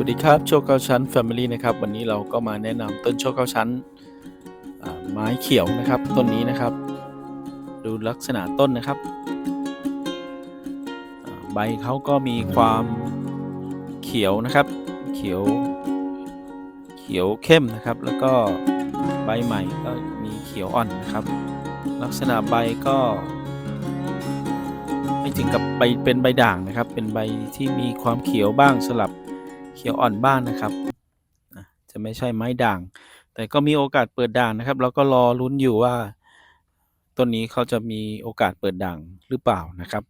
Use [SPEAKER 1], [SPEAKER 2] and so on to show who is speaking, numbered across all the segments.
[SPEAKER 1] วัสดีครับโชคเก้าชั้น Family นะครับวันนี้เราก็มาแนะนำต้นโชคเก้าชั้นไม้เขียวนะครับต้นนี้นะครับ ดูลักษณะต้นนะครับ ใบเขาก็มีความเขียวนะครับ เขียว เขียวเข้มนะครับ แล้วก็ใบใหม่ก็มีเขียวอ่อนนะครับ ลักษณะใบก็ ไม่ถึงกับใบเป็นใบด่างนะครับ เป็นใบที่มีความเขียวบ้างสลับ เขียวอ่อนบ้างนะครับ จะไม่ใช่ไม้ด่าง แต่ก็มีโอกาสเปิดด่างนะครับเราก็รอลุ้นอยู่ว่าต้นนี้เขาจะมีโอกาสเปิดด่างหรือเปล่านะครับ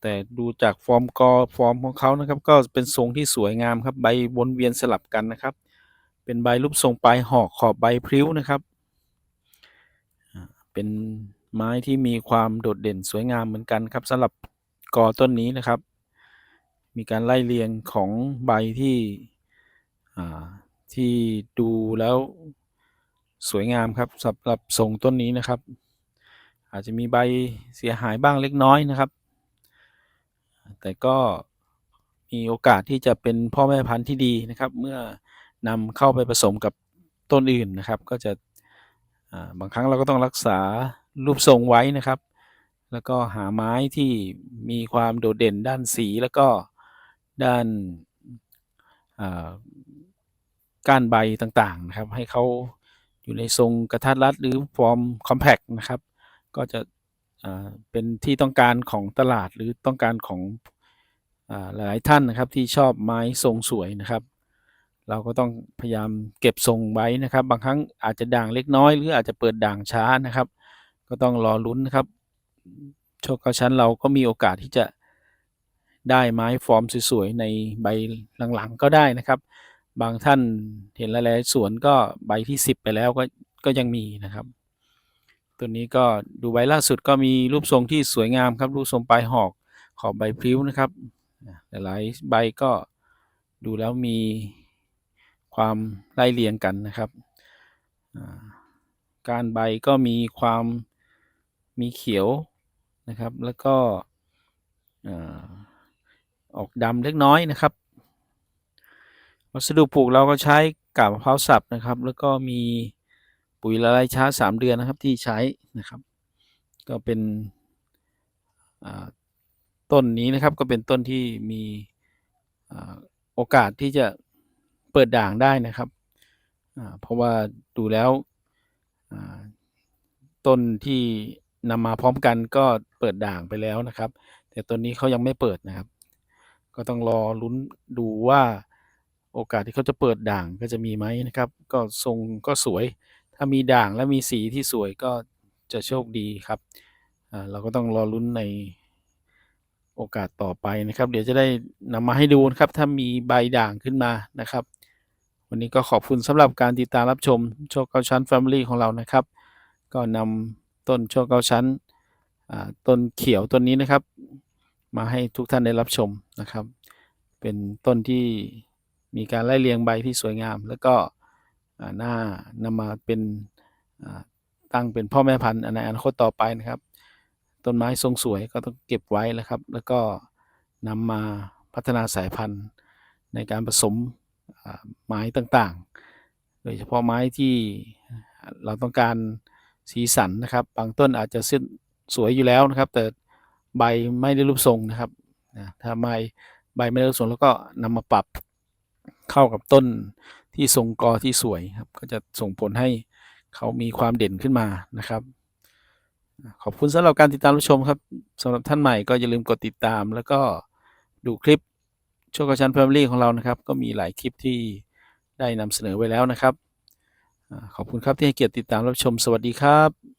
[SPEAKER 1] แต่ดูจากฟอร์มกอฟอร์มของเขานะครับ ก็เป็นทรงที่สวยงามครับใบวนเวียนสลับกันนะครับ เป็นใบรูปทรงปลายหอกขอบใบพริ้วนะครับ เป็นไม้ที่มีความโดดเด่นสวยงามเหมือนกันครับสำหรับกอต้นนี้นะครับ มีการไล่เรียงของใบที่ที่ดูแล้วสวยงามครับสำหรับทรงต้นนี้นะครับ อาจจะมีใบเสียหายบ้างเล็กน้อยนะครับ แต่ก็มีโอกาสที่จะเป็นพ่อแม่พันธุ์ที่ดีนะครับ เมื่อนำเข้าไปผสมกับต้นอื่นนะครับ ก็จะบางครั้งเราก็ต้องรักษารูปทรงไว้นะครับ แล้วก็หาไม้ที่มีความโดดเด่นด้านสีแล้วก็ ด้านก้านใบต่างๆนะครับ ให้เขาอยู่ในทรงกระทัดรัดหรือฟอร์มคอมแพคนะครับ ก็จะเป็นที่ต้องการของตลาดหรือต้องการของอหลายท่านนะครับที่ชอบไม้ทรงสวยนะครับ เราก็ต้องพยายามเก็บทรงไว้นะครับ บางครั้งอาจจะด่างเล็กน้อย หรืออาจจะเปิดด่างช้านะครับ ก็ต้องรอลุ้นนะครับโชคเก้าชั้นเราก็มีโอกาสที่จะ ได้ไม้ฟอร์มสวยๆในใบหลังๆก็ได้นะครับ บางท่านเห็นหลายๆสวนก็ใบที่ 10 ไปแล้วก็ก็ยังมีนะครับ ตัวนี้ก็ดูใบล่าสุดก็มีรูปทรงที่สวยงามครับรูปทรงปลายหอกขอบใบพริ้วนะครับ หลายๆใบก็ดูแล้วมีความไล่เรียงกันนะครับ การใบก็มีความมีเขียวนะครับ แล้วก็ ออกดำเล็กน้อยนะครับ วัสดุปลูกเราก็ใช้กาบมะพร้าวสับนะครับ แล้วก็มีปุ๋ยละลายช้า 3 เดือนนะครับที่ใช้นะครับ ก็เป็นต้นนี้นะครับก็เป็นต้นที่มีอโอกาสที่จะเปิดด่างได้นะครับ เพราะว่าดูแล้วต้นที่นำมาพร้อมกันก็เปิดด่างไปแล้วนะครับ แต่ต้นนี้เขายังไม่เปิดนะครับ ก็ต้องรอลุ้นดูว่าโอกาสที่เขาจะเปิดด่างก็จะมีไหมนะครับ ก็ทรงก็สวย ถ้ามีด่างและมีสีที่สวยก็จะโชคดีครับเราก็ต้องรอลุ้นในโอกาสต่อไปนะครับ เดี๋ยวจะได้นำมาให้ดูนะครับ ถ้ามีใบด่างขึ้นมานะครับ วันนี้ก็ขอบคุณสำหรับการติดตามรับชมโชคเก้าชั้น Family ของเรานะครับ ก็นำต้นโชคเก้าชั้นต้นเขียวต้นนี้นะครับ มาให้ทุกท่านได้รับชมนะครับ เป็นต้นที่มีการไล่เรียงใบที่สวยงาม แล้วก็อ่าน่านำมาเป็นตั้งเป็นพ่อแม่พันธุ์ในอนาคตต่อไปนะครับ ต้นไม้ทรงสวยก็ต้องเก็บไว้นะครับ แล้วก็นำมาพัฒนาสายพันธุ์ในการผสมไม้ต่างๆ โดยเฉพาะไม้ที่เราต้องการสีสันนะครับ บางต้นอาจจะสวยอยู่แล้วนะครับ แต่ ใบไม่ได้รูปทรงนะครับนะถ้าใบใบไม่ได้รูปทรงแล้วก็นำมาปรับเข้ากับต้นที่ทรงกอที่สวยครับ ก็จะส่งผลให้เขามีความเด่นขึ้นมานะครับ ขอบคุณสำหรับการติดตามรับชมครับสำหรับท่านใหม่ก็อย่าลืมกดติดตาม แล้วก็ดูคลิปโชคชันแฟมิลี่ของเรานะครับ ก็มีหลายคลิปที่ได้นำเสนอไว้แล้วนะครับ ขอบคุณครับที่ให้เกียรติติดตามรับชมสวัสดีครับ